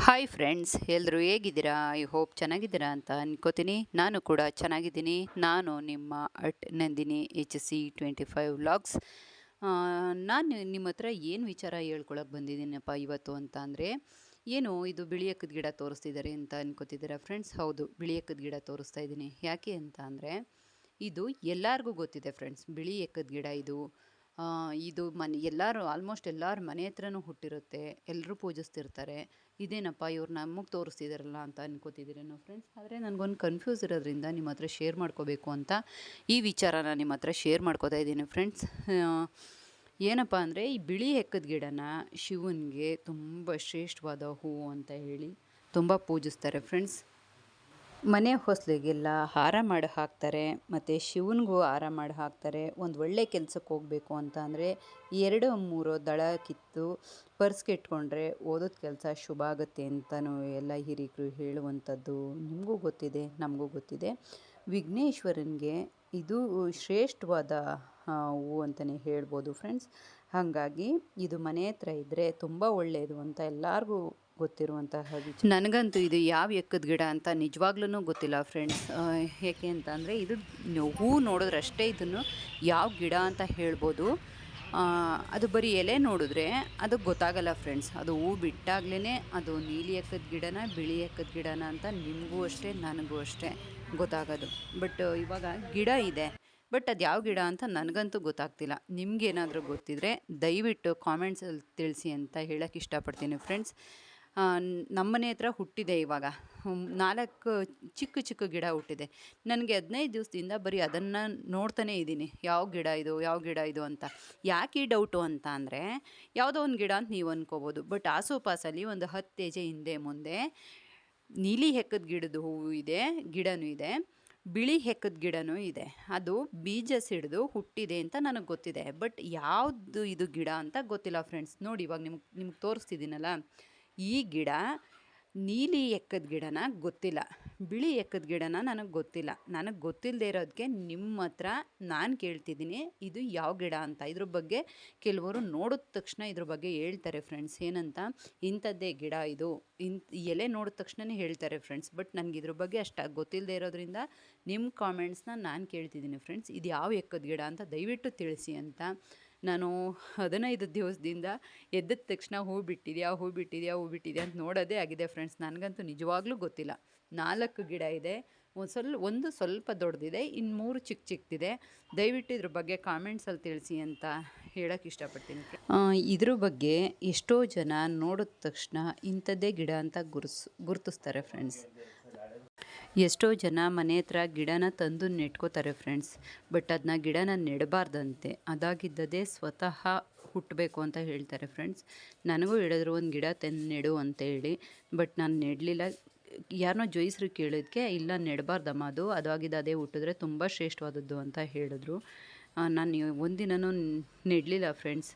Hi friends ಎಲ್ಲರೂ ಹೇಗಿದ್ದೀರಾ? I hope ಚೆನ್ನಾಗಿದ್ದೀರಾ ಅಂತ ಅನ್ಕೋತೀನಿ. ನಾನು ಕೂಡ ಚೆನ್ನಾಗಿದ್ದೀನಿ. ನಾನು ನಿಮ್ಮ at Nandini H C twenty five vlogs ನಾನು ನಿಮ್ಮ ಹತ್ರ ಏನು ವಿಚಾರ ಹೇಳ್ಕೊಳಕ್ಕೆ ಬಂದಿದ್ದೀನಪ್ಪ ಇವತ್ತು ಅಂತ ಅಂದರೆ, ಏನು ಇದು ಬಿಳಿಯಕ್ಕದ ಗಿಡ ತೋರಿಸ್ತಿದ್ದಾರೆ ಅಂತ ಅನ್ಕೋತಿದ್ದೀರಾ ಫ್ರೆಂಡ್ಸ್ ಹೌದು ಬಿಳಿಯಕ್ಕದ ಗಿಡ ತೋರಿಸ್ತಾ ಇದ್ದೀನಿ. ಯಾಕೆ ಅಂತ ಅಂದರೆ, ಇದು ಎಲ್ಲರಿಗೂ ಗೊತ್ತಿದೆ ಫ್ರೆಂಡ್ಸ್ ಬಿಳಿ ಎಕ್ಕದ ಗಿಡ ಇದು ಇದು ಮನೆ, ಎಲ್ಲರೂ ಆಲ್ಮೋಸ್ಟ್ ಎಲ್ಲರ ಮನೆ ಹತ್ರನೂ ಹುಟ್ಟಿರುತ್ತೆ ಎಲ್ಲರೂ ಪೂಜಿಸ್ತಿರ್ತಾರೆ. ಇದೇನಪ್ಪ ಇವ್ರು ನಮಗೆ ತೋರಿಸ್ತಿದಾರಲ್ಲ ಅಂತ ಅನ್ಕೋತಿದ್ದೀರೇನೋ ಫ್ರೆಂಡ್ಸ್ ಆದರೆ ನನಗೊಂದು ಕನ್ಫ್ಯೂಸ್ ಇರೋದ್ರಿಂದ ನಿಮ್ಮ ಹತ್ರ ಶೇರ್ ಮಾಡ್ಕೋಬೇಕು ಅಂತ ಈ ವಿಚಾರನ ನಿಮ್ಮ ಹತ್ರ ಶೇರ್ ಮಾಡ್ಕೋತಾ ಇದ್ದೀನಿ ಫ್ರೆಂಡ್ಸ್ ಏನಪ್ಪ ಅಂದರೆ ಈ ಬಿಳಿ ಹೆಕ್ಕದ ಗಿಡನ ಶಿವನಿಗೆ ತುಂಬ ಶ್ರೇಷ್ಠವಾದ ಹೂವು ಅಂತ ಹೇಳಿ ತುಂಬ ಪೂಜಿಸ್ತಾರೆ ಫ್ರೆಂಡ್ಸ್ ಮನೆ ಹೊಸ್ಲಿಗೆಲ್ಲ ಹಾರ ಮಾಡಿ ಹಾಕ್ತಾರೆ, ಮತ್ತು ಶಿವನಿಗೂ ಹಾರ ಮಾಡಿ ಹಾಕ್ತಾರೆ. ಒಂದು ಒಳ್ಳೆ ಕೆಲಸಕ್ಕೆ ಹೋಗಬೇಕು ಅಂತ ಅಂದರೆ ಎರಡು ಮೂರು ದಳ ಕಿತ್ತು ಪರ್ಸ್ಗೆ ಇಟ್ಕೊಂಡ್ರೆ ಓದೋದು ಕೆಲಸ ಶುಭ ಆಗುತ್ತೆ ಅಂತಲೂ ಎಲ್ಲ ಹಿರಿಯರು ಹೇಳುವಂಥದ್ದು ನಿಮಗೂ ಗೊತ್ತಿದೆ, ನಮಗೂ ಗೊತ್ತಿದೆ. ವಿಘ್ನೇಶ್ವರನಿಗೆ ಇದು ಶ್ರೇಷ್ಠವಾದ ಹೂ ಅಂತಲೇ ಹೇಳ್ಬೋದು ಫ್ರೆಂಡ್ಸ್ ಹಾಗಾಗಿ ಇದು ಮನೆ ಹತ್ರ ಇದ್ದರೆ ತುಂಬ ಒಳ್ಳೆಯದು ಅಂತ ಎಲ್ಲರಿಗೂ ಗೊತ್ತಿರುವಂತಹ ನನಗಂತೂ ಇದು ಯಾವ ಎಕ್ಕದ ಗಿಡ ಅಂತ ನಿಜವಾಗ್ಲೂ ಗೊತ್ತಿಲ್ಲ ಫ್ರೆಂಡ್ಸ್ ಏಕೆ ಅಂತ ಅಂದರೆ ಇದು ಹೂ ನೋಡಿದ್ರೆ ಅಷ್ಟೇ ಇದನ್ನು ಯಾವ ಗಿಡ ಅಂತ ಹೇಳ್ಬೋದು. ಅದು ಬರೀ ಎಲೆ ನೋಡಿದ್ರೆ ಅದು ಗೊತ್ತಾಗಲ್ಲ ಫ್ರೆಂಡ್ಸ್ ಅದು ಹೂ ಬಿಟ್ಟಾಗ್ಲೇ ಅದು ನೀಲಿ ಎಕ್ಕದ ಗಿಡನ ಬಿಳಿ ಎಕ್ಕದ ಗಿಡನ ಅಂತ ನಿಮಗೂ ಅಷ್ಟೇ, ನನಗೂ ಅಷ್ಟೇ ಗೊತ್ತಾಗೋದು. ಬಟ್ ಇವಾಗ ಗಿಡ ಇದೆ. ಬಟ್ ಅದು ಯಾವ ಗಿಡ ಅಂತ ನನಗಂತೂ ಗೊತ್ತಾಗ್ತಿಲ್ಲ. ನಿಮ್ಗೇನಾದರೂ ಗೊತ್ತಿದ್ರೆ ದಯವಿಟ್ಟು ಕಾಮೆಂಟ್ಸಲ್ಲಿ ತಿಳಿಸಿ ಅಂತ ಹೇಳೋಕ್ಕೆ ಇಷ್ಟಪಡ್ತೀನಿ ಫ್ರೆಂಡ್ಸ್ ನಮ್ಮನೆ ಹತ್ರ ಹುಟ್ಟಿದೆ ಇವಾಗ. ನಾಲ್ಕು ಚಿಕ್ಕ ಚಿಕ್ಕ ಗಿಡ ಹುಟ್ಟಿದೆ. ನನಗೆ ಹದಿನೈದು ದಿವಸದಿಂದ ಬರೀ ಅದನ್ನು ನೋಡ್ತಾನೇ ಇದ್ದೀನಿ. ಯಾವ ಗಿಡ ಇದು, ಯಾವ ಗಿಡ ಇದು ಅಂತ. ಯಾಕೆ ಈ ಡೌಟು ಅಂತ ಅಂದರೆ, ಯಾವುದೋ ಒಂದು ಗಿಡ ಅಂತ ನೀವು ಅಂದ್ಕೋಬೋದು ಬಟ್ ಆಸುಪಾಸಲ್ಲಿ ಒಂದು ಹತ್ತು ಹೆಜ್ಜೆ ಹಿಂದೆ ಮುಂದೆ ನೀಲಿ ಹೆಕ್ಕದ ಗಿಡದ ಹೂವು ಇದೆ, ಗಿಡನೂ ಇದೆ, ಬಿಳಿ ಹೆಕ್ಕದ ಗಿಡನೂ ಇದೆ. ಅದು ಬೀಜ ಸಿಡಿದು ಹುಟ್ಟಿದೆ ಅಂತ ನನಗೆ ಗೊತ್ತಿದೆ. ಬಟ್ ಯಾವುದು ಇದು ಗಿಡ ಅಂತ ಗೊತ್ತಿಲ್ಲ ಫ್ರೆಂಡ್ಸ್ ನೋಡಿ ಇವಾಗ ನಿಮ್ಗೆ ನಿಮ್ಗೆ ತೋರಿಸ್ತಿದ್ದೀನಲ್ಲ. ಈ ಗಿಡ ನೀಲಿ ಎಕ್ಕದ ಗಿಡನ ಗೊತ್ತಿಲ್ಲ, ಬಿಳಿ ಎಕ್ಕದ ಗಿಡನ ನನಗೆ ಗೊತ್ತಿಲ್ಲ. ನನಗೆ ಗೊತ್ತಿಲ್ಲದೆ ಇರೋದಕ್ಕೆ ನಿಮ್ಮ ಹತ್ರ ನಾನು ಕೇಳ್ತಿದ್ದೀನಿ, ಇದು ಯಾವ ಗಿಡ ಅಂತ. ಇದ್ರ ಬಗ್ಗೆ ಕೆಲವರು ನೋಡಿದ ತಕ್ಷಣ ಇದ್ರ ಬಗ್ಗೆ ಹೇಳ್ತಾರೆ ಫ್ರೆಂಡ್ಸ್ ಏನಂತ? ಇಂಥದ್ದೇ ಗಿಡ ಇದು. ಇಂಥ ಎಲೆ ನೋಡಿದ ತಕ್ಷಣನೇ ಹೇಳ್ತಾರೆ ಫ್ರೆಂಡ್ಸ್ ಬಟ್ ನನಗೆ ಇದ್ರ ಬಗ್ಗೆ ಅಷ್ಟಾಗಿ ಗೊತ್ತಿಲ್ಲದೆ ಇರೋದ್ರಿಂದ ನಿಮ್ಮ ಕಾಮೆಂಟ್ಸ್ನ ನಾನು ಕೇಳ್ತಿದ್ದೀನಿ ಫ್ರೆಂಡ್ಸ್ ಇದು ಯಾವ ಎಕ್ಕದ ಗಿಡ ಅಂತ ದಯವಿಟ್ಟು ತಿಳಿಸಿ ಅಂತ. ನಾನು ಹದಿನೈದು ದಿವಸದಿಂದ ಎದ್ದ ತಕ್ಷಣ ಹೂ ಬಿಟ್ಟಿದೆಯಾ ಹೂ ಬಿಟ್ಟಿದೆಯಾ ಹೂ ಬಿಟ್ಟಿದೆಯಾ ಅಂತ ನೋಡೋದೇ ಆಗಿದೆ ಫ್ರೆಂಡ್ಸ್ ನನಗಂತೂ ನಿಜವಾಗ್ಲೂ ಗೊತ್ತಿಲ್ಲ. ನಾಲ್ಕು ಗಿಡ ಇದೆ. ಒಂದು ಸ್ವಲ್ಪ ಒಂದು ಸ್ವಲ್ಪ ದೊಡ್ಡದಿದೆ ಇನ್ನು ಮೂರು ಚಿಕ್ಕ ಚಿಕ್ಕದಿದೆ ದಯವಿಟ್ಟು ಇದ್ರ ಬಗ್ಗೆ ಕಾಮೆಂಟ್ಸಲ್ಲಿ ತಿಳಿಸಿ ಅಂತ ಹೇಳೋಕ್ಕೆ ಇಷ್ಟಪಡ್ತೀನಿ. ಇದ್ರ ಬಗ್ಗೆ ಎಷ್ಟೋ ಜನ ನೋಡಿದ ತಕ್ಷಣ ಇಂಥದ್ದೇ ಗಿಡ ಅಂತ ಗುರುಸ್, ಗುರುತಿಸ್ತಾರೆ ಫ್ರೆಂಡ್ಸ್ ಎಷ್ಟೋ ಜನ ಮನೆ ಹತ್ರ ಗಿಡನ ತಂದು ನೆಟ್ಕೋತಾರೆ ಫ್ರೆಂಡ್ಸ್ ಬಟ್ ಅದನ್ನ ಗಿಡನ ನೆಡಬಾರ್ದಂತೆ. ಅದಾಗಿದ್ದದೇ ಸ್ವತಃ ಹುಟ್ಟಬೇಕು ಅಂತ ಹೇಳ್ತಾರೆ ಫ್ರೆಂಡ್ಸ್ ನನಗೂ ಹೇಳಿದ್ರು, ಒಂದು ಗಿಡ ತಂದು ನೆಡು ಅಂತ ಹೇಳಿ ಬಟ್ ನಾನು ನೆಡಲಿಲ್ಲ. ಯಾರನ್ನೋ ಜೋಯಿಸ್ರು ಕೇಳಿದ್ಕೆ, ಇಲ್ಲ, ನೆಡಬಾರ್ದಮ್ಮ ಅದು. ಅದಾಗಿದ್ದು ಅದೇ ಹುಟ್ಟಿದ್ರೆ ತುಂಬ ಶ್ರೇಷ್ಠವಾದದ್ದು ಅಂತ ಹೇಳಿದ್ರು. ನಾನು ಒಂದಿನೂ ನೆಡಲಿಲ್ಲ ಫ್ರೆಂಡ್ಸ್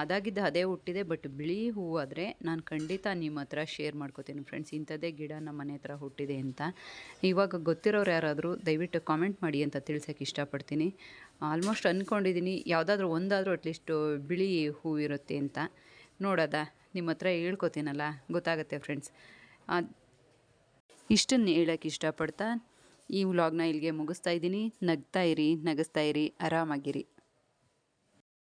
ಅದಾಗಿದ್ದು ಅದೇ ಹುಟ್ಟಿದೆ, ಬಟ್ ಬಿಳಿ ಹೂವು ಆದರೆ ನಾನು ಖಂಡಿತ ನಿಮ್ಮ ಹತ್ರ ಶೇರ್ ಮಾಡ್ಕೋತೀನಿ ಫ್ರೆಂಡ್ಸ್ ಇಂಥದ್ದೇ ಗಿಡ ನಮ್ಮ ಮನೆ ಹತ್ರ ಹುಟ್ಟಿದೆ ಅಂತ. ಇವಾಗ ಗೊತ್ತಿರೋರು ಯಾರಾದರೂ ದಯವಿಟ್ಟು ಕಾಮೆಂಟ್ ಮಾಡಿ ಅಂತ ತಿಳ್ಸೋಕ್ಕೆ ಇಷ್ಟಪಡ್ತೀನಿ. ಆಲ್ಮೋಸ್ಟ್ ಅಂದ್ಕೊಂಡಿದ್ದೀನಿ ಯಾವುದಾದ್ರೂ ಒಂದಾದರೂ ಅಟ್ಲೀಸ್ಟು ಬಿಳಿ ಹೂವು ಇರುತ್ತೆ ಅಂತ. ನೋಡೋದ, ನಿಮ್ಮ ಹತ್ರ ಹೇಳ್ಕೊತೀನಲ್ಲ, ಗೊತ್ತಾಗುತ್ತೆ ಫ್ರೆಂಡ್ಸ್ ಇಷ್ಟನ್ನು ಹೇಳೋಕ್ಕೆ ಇಷ್ಟಪಡ್ತಾ, ಈ ವ್ಲಾಗ್ನ ಇಲ್ಲಿಗೆ ಮುಗಿಸ್ತಾ ಇದ್ದೀನಿ. ನಗ್ತಾ ಇರಿ, ನಗಿಸ್ತಾ ಇರಿ, ಆರಾಮಾಗಿರಿ.